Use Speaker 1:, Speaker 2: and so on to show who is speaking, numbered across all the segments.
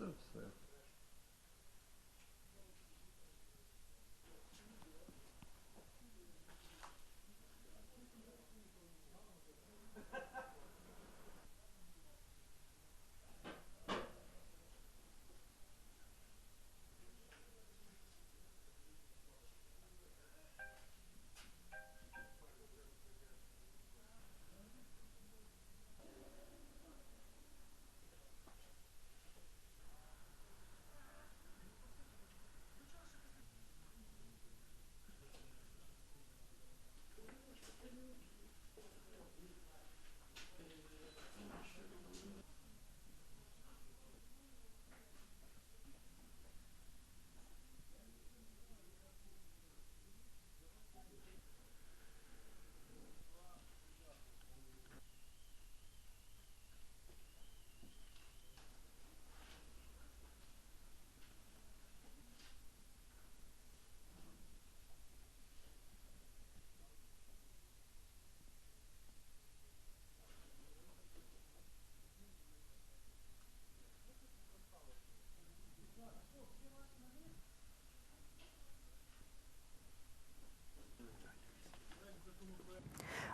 Speaker 1: stuff there.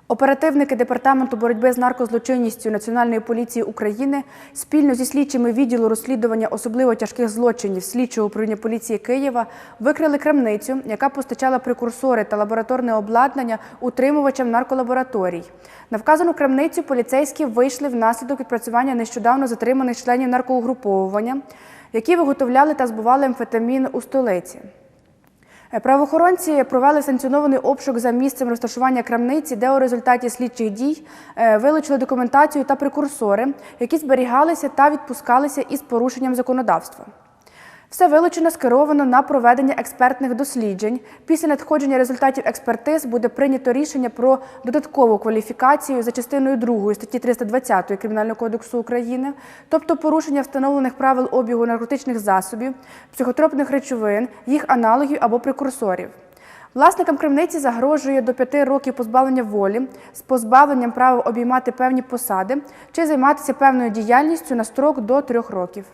Speaker 1: Оперативники департаменту боротьби з наркозлочинністю Національної поліції України спільно зі слідчими відділу розслідування особливо тяжких злочинів слідчого управління поліції Києва викрили крамницю, яка постачала прекурсори та лабораторне обладнання утримувачам нарколабораторій. На вказану крамницю поліцейські вийшли внаслідок відпрацювання нещодавно затриманих членів наркоугруповування, які виготовляли та збували амфетамін у столиці. Е, Правоохоронці провели санкціонований обшук за місцем розташування крамниці, де у результаті слідчих дій е, вилучили документацію та прекурсори, які зберігалися та відпускалися із порушенням законодавства. Все вилучено скеровано на проведення експертних досліджень. Після надходження результатів експертиз буде прийнято рішення про додаткову кваліфікацію за частиною 2 статті 320 Кримінального кодексу України, тобто порушення встановлених правил обігу наркотичних засобів, психотропних речовин, їх аналогів або прекурсорів. Власникам крамниці загрожує до 5 років позбавлення волі з позбавленням права обіймати певні посади чи займатися певною діяльністю на строк до 3 років.